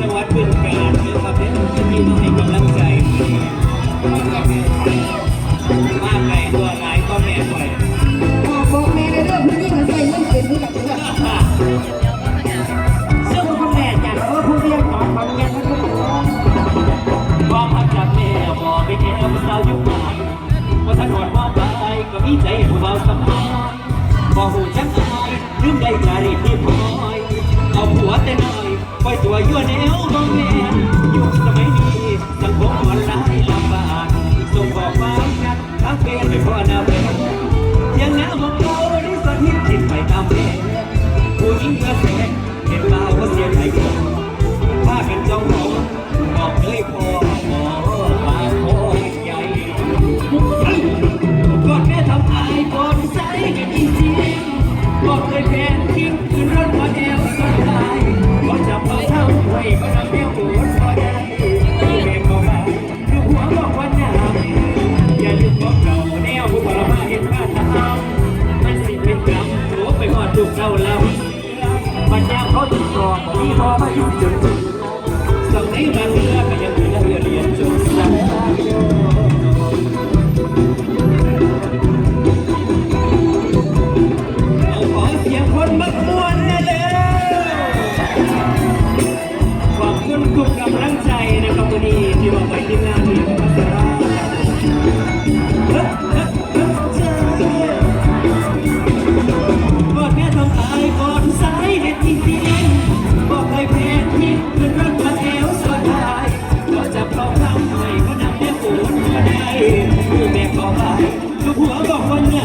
จังหวัดบึงกาฬนะครับเนี่ยที่มาให้กำลังใจมาไกลตัวหลายก็แม่ไปบอกบอกแม่ในเรื่องผู้หญิงมันใส่มันเป็นที่กับเพื่อนซึ่งพ่อแม่จากเออผู้เรียนสอนความเรียนมันก็ต้องความพักจากแม่บอกไปแก้สาวยุคใหม่ว่าถนนว่าไปก็มีใจผู้เบาสบายบอกหูจักอายลืมได้จารีที่พลอยเอาผัวแต่น้อย ปล่อยตัวยั่วแนวบ่แม่นยุคสมัยนี้สังคมออนไลน์ลำบากส่งบอกควากันทักเฟซไปพ่อหน้าเพื่อนยังหน้าบอกเราได้สถิตคิดไปตามแม่ผู้หญิงกระแสเห็นบ่าวก็เสียใจก่อนพากันจ้องมองบอกเลยพ่อหมอปากโคใหญ่ เขาติดต่อมีพอมาอยู่จนสมัยมาเรือก็ยังมีเรือเรียนจนสายเอาขอเสียงคนมักมวนนะเด้อขอบคุณทุกกำลังใจ กหั